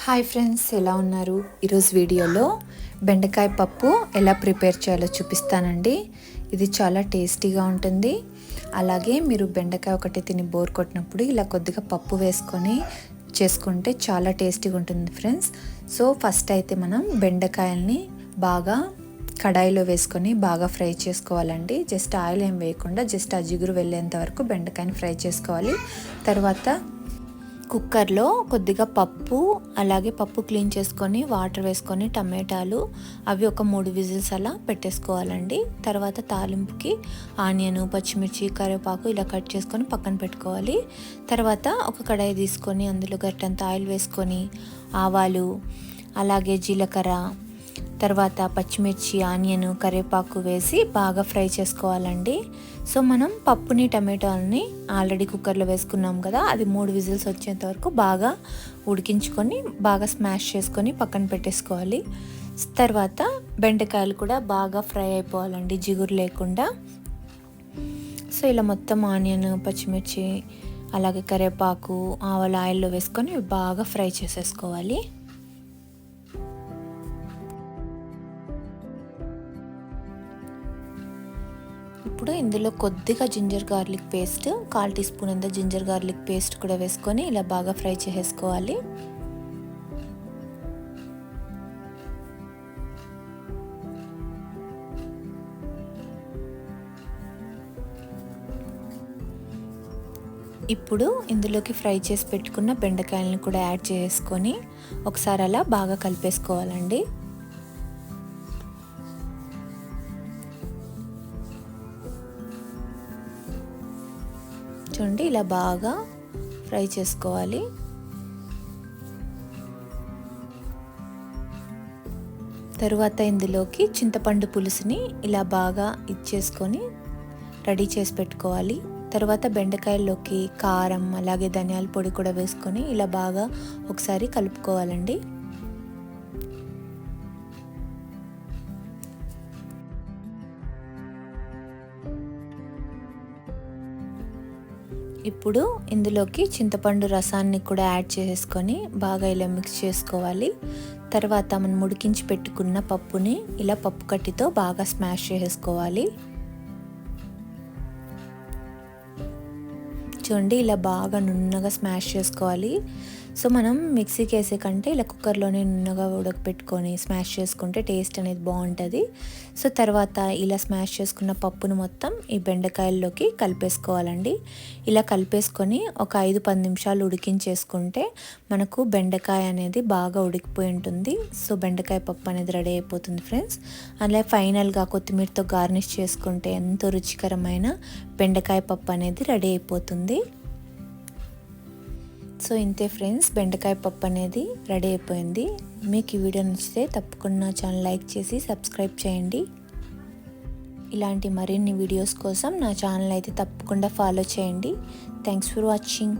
Hi friends ఎలా ఉన్నారు? ఈరోజు వీడియోలో బెండకాయ పప్పు ఎలా ప్రిపేర్ చేయాలో చూపిస్తానండి. ఇది చాలా టేస్టీగా ఉంటుంది. అలాగే మీరు బెండకాయ ఒకటి తిని బోర్ కొట్టినప్పుడు ఇలా కొద్దిగా పప్పు వేసుకొని చేసుకుంటే చాలా టేస్టీగా ఉంటుంది ఫ్రెండ్స్ సో ఫస్ట్ అయితే మనం బెండకాయల్ని బాగా కడాయిలో వేసుకొని బాగా ఫ్రై చేసుకోవాలండి. జస్ట్ ఆయిల్ ఏం వేయకుండా జస్ట్ ఆ జిగురు వెళ్ళేంత వరకు బెండకాయని ఫ్రై చేసుకోవాలి. తర్వాత కుక్కర్లో కొద్దిగా పప్పు అలాగే పప్పు క్లీన్ చేసుకొని వాటర్ వేసుకొని టమాటాలు అవి ఒక మూడు విజిల్స్ అలా పెట్టేసుకోవాలండి. తర్వాత తాలింపుకి ఆనియన్ పచ్చిమిర్చి కరివేపాకు ఇలా కట్ చేసుకొని పక్కన పెట్టుకోవాలి. తర్వాత ఒక కడాయి తీసుకొని అందులో గట్టంత ఆయిల్ వేసుకొని ఆవాలు అలాగే జీలకర్ర తర్వాత పచ్చిమిర్చి ఆనియన్ కరివేపాకు వేసి బాగా ఫ్రై చేసుకోవాలండి. సో మనం పప్పుని టమాటాలని ఆల్రెడీ కుక్కర్లో వేసుకున్నాం కదా అది మూడు విజిల్స్ వచ్చేంత వరకు బాగా ఉడికించుకొని బాగా స్మాష్ చేసుకొని పక్కన పెట్టేసుకోవాలి. తర్వాత బెండకాయలు కూడా బాగా ఫ్రై అయిపోవాలండి జిగురు లేకుండా. సో ఇలా మొత్తం ఆనియన్ పచ్చిమిర్చి అలాగే కరివేపాకు ఆవల ఆయిల్లో వేసుకొని బాగా ఫ్రై చేసేసుకోవాలి. ఇప్పుడు ఇందులో కొద్దిగా జింజర్ గార్లిక్ పేస్ట్ కాల్ టీ స్పూన్ ఎంత జింజర్ గార్లిక్ పేస్ట్ కూడా వేసుకొని ఇలా బాగా ఫ్రై చేసేసుకోవాలి. ఇప్పుడు ఇందులోకి ఫ్రై చేసి పెట్టుకున్న బెండకాయలను కూడా యాడ్ చేసుకొని ఒకసారి అలా బాగా కలిపేసుకోవాలండి. చూడండి ఇలా బాగా ఫ్రై చేసుకోవాలి. తరువాత ఇందులోకి చింతపండు పులుసుని ఇలా బాగా ఇచ్చేసుకొని రెడీ చేసి పెట్టుకోవాలి. తర్వాత బెండకాయల్లోకి కారం అలాగే ధనియాల పొడి కూడా వేసుకొని ఇలా బాగా ఒకసారి కలుపుకోవాలండి. ఇప్పుడు ఇందులోకి చింతపండు రసాన్ని కూడా యాడ్ చేసుకొని బాగా ఇలా మిక్స్ చేసుకోవాలి. తర్వాత మనం ఉడికించి పెట్టుకున్న పప్పుని ఇలా పప్పు కట్టితో బాగా స్మాష్ చేసుకోవాలి. చూడండి ఇలా బాగా నున్నగా స్మాష్ చేసుకోవాలి. సో మనం మిక్సీకి వేసే కంటే ఇలా కుక్కర్లోనే నున్నగా ఉడకపెట్టుకొని స్మాష్ చేసుకుంటే టేస్ట్ అనేది బాగుంటుంది. సో తర్వాత ఇలా స్మాష్ చేసుకున్న పప్పును మొత్తం ఈ బెండకాయల్లోకి కలిపేసుకోవాలండి. ఇలా కలిపేసుకొని ఒక ఐదు పది నిమిషాలు ఉడికించేసుకుంటే మనకు బెండకాయ అనేది బాగా ఉడికిపోయి ఉంటుంది. సో బెండకాయ పప్పు అనేది రెడీ అయిపోతుంది ఫ్రెండ్స్. అలాగే ఫైనల్గా కొత్తిమీరతో గార్నిష్ చేసుకుంటే ఎంతో రుచికరమైన బెండకాయ పప్పు అనేది రెడీ అయిపోతుంది. సో ఇంతే ఫ్రెండ్స్ బెండకాయ పప్పు అనేది రెడీ అయిపోయింది. మీకు ఈ వీడియో నచ్చితే తప్పకుండా ఛానల్ లైక్ చేసి సబ్స్క్రైబ్ చేయండి. ఇలాంటి మరిన్ని వీడియోస్ కోసం నా ఛానల్ అయితే తప్పకుండా ఫాలో చేయండి. Thanks for watching